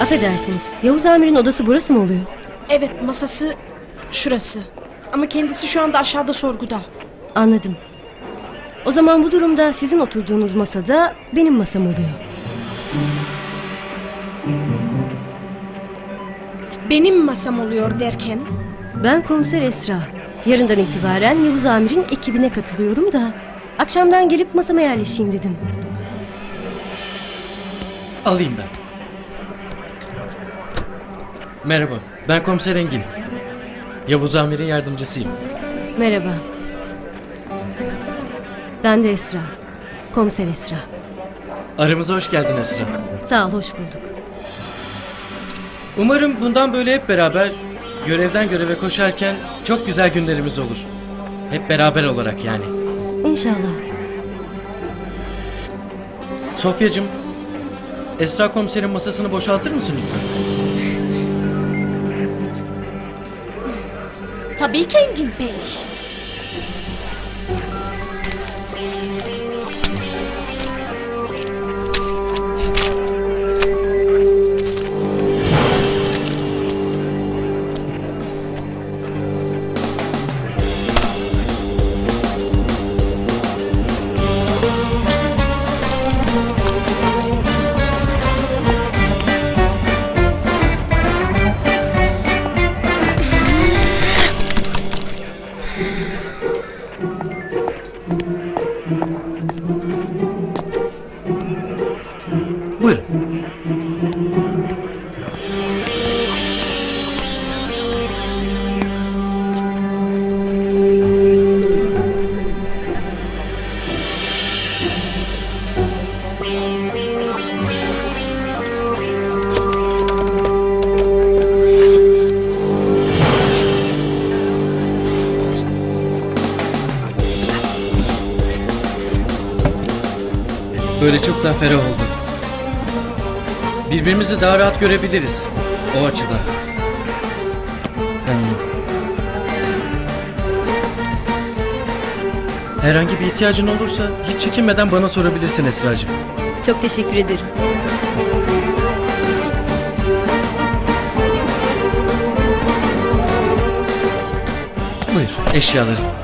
Affedersiniz. Yavuz Amir'in odası burası mı oluyor? Evet masası şurası. Ama kendisi şu anda aşağıda sorguda. Anladım. O zaman bu durumda sizin oturduğunuz masada benim masam oluyor. Benim masam oluyor derken Ben komiser Esra. Yarından itibaren Yavuz Amir'in ekibine katılıyorum da... Akşamdan gelip masama yerleşeyim dedim. Alayım ben. Merhaba, ben komiser Engin. Yavuz Amir'in yardımcısıyım. Merhaba. Ben de Esra. Komiser Esra. Aramıza hoş geldin Esra. Sağ ol, hoş bulduk. Umarım bundan böyle hep beraber görevden göreve koşarken çok güzel günlerimiz olur. Hep beraber olarak yani. İnşallah. Sofyacığım, Esra komiserin masasını boşaltır mısın lütfen? Tabii ki Engin Bey. Música Böyle çok daha ferah oldu. Birbirimizi daha rahat görebiliriz. O açıdan. Hmm. Herhangi bir ihtiyacın olursa hiç çekinmeden bana sorabilirsin Esra'cığım. Çok teşekkür ederim. Buyur eşyalarım.